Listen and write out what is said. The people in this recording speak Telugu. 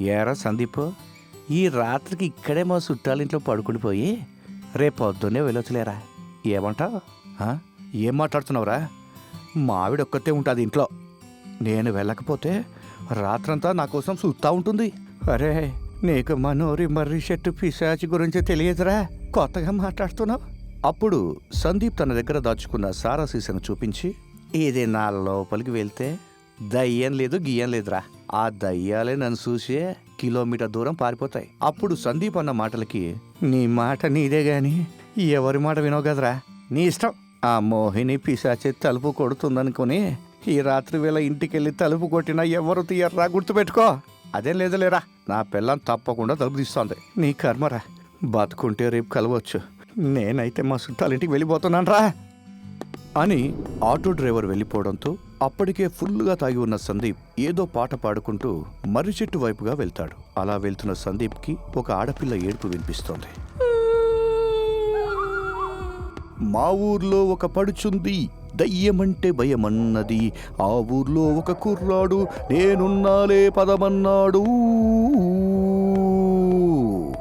ఏరా సందీప్ ఈ రాత్రికి ఇక్కడే మా చుట్టాలింట్లో పడుకునిపోయి రేపు పొద్దున్నే వెళ్ళొచ్చులేరా? ఏమంటావు? ఏం మాట్లాడుతున్నావురా? మావిడ ఒక్కతే ఉంటుంది ఇంట్లో. నేను వెళ్ళకపోతే రాత్రంతా నా కోసం చూస్తూ ఉంటుంది. అరే నీకు మనోరి మర్రి చెట్టు పిశాచి గురించి తెలియదురా? కొత్తగా మాట్లాడుతున్నావు? అప్పుడు సందీప్ తన దగ్గర దాచుకున్న సారా సీసను చూపించి ఇది నా లోపలికి వెళ్తే దయ్యం లేదు గియ్యం లేదురా ఆ దయ్యాలే నన్ను చూసే కిలోమీటర్ దూరం పారిపోతాయి. అప్పుడు సందీప్ అన్న మాటలకి నీ మాట నీదే గాని ఎవరి మాట వినవు కదరా? నీ ఇష్టం. ఆ మోహిని పిశాచి తలుపు కొడుతుందనుకుని ఈ రాత్రి వేళ ఇంటికెళ్ళి తలుపు కొట్టినా ఎవరు తీయర్రా? గుర్తుపెట్టుకో. అదేం లేదులేరా నా పిల్లం తప్పకుండా తలుపు తీస్తోంది. నీ కర్మరా బతుకుంటే రేపు కలవచ్చు. నేనైతే మా చుట్టాలింటికి వెళ్ళిపోతున్నాను రా అని ఆటో డ్రైవర్ వెళ్ళిపోవడంతో అప్పటికే ఫుల్గా తాగి ఉన్న సందీప్ ఏదో పాట పాడుకుంటూ మర్రి చెట్టు వైపుగా వెళ్తాడు. అలా వెళ్తున్న సందీప్కి ఒక ఆడపిల్ల ఏడుపు వినిపిస్తోంది. మా ఊర్లో ఒక పడుచుంది దయ్యమంటే భయమన్నది. ఆ ఊర్లో ఒక కుర్రాడు నేనున్నాలే పదమన్నాడు.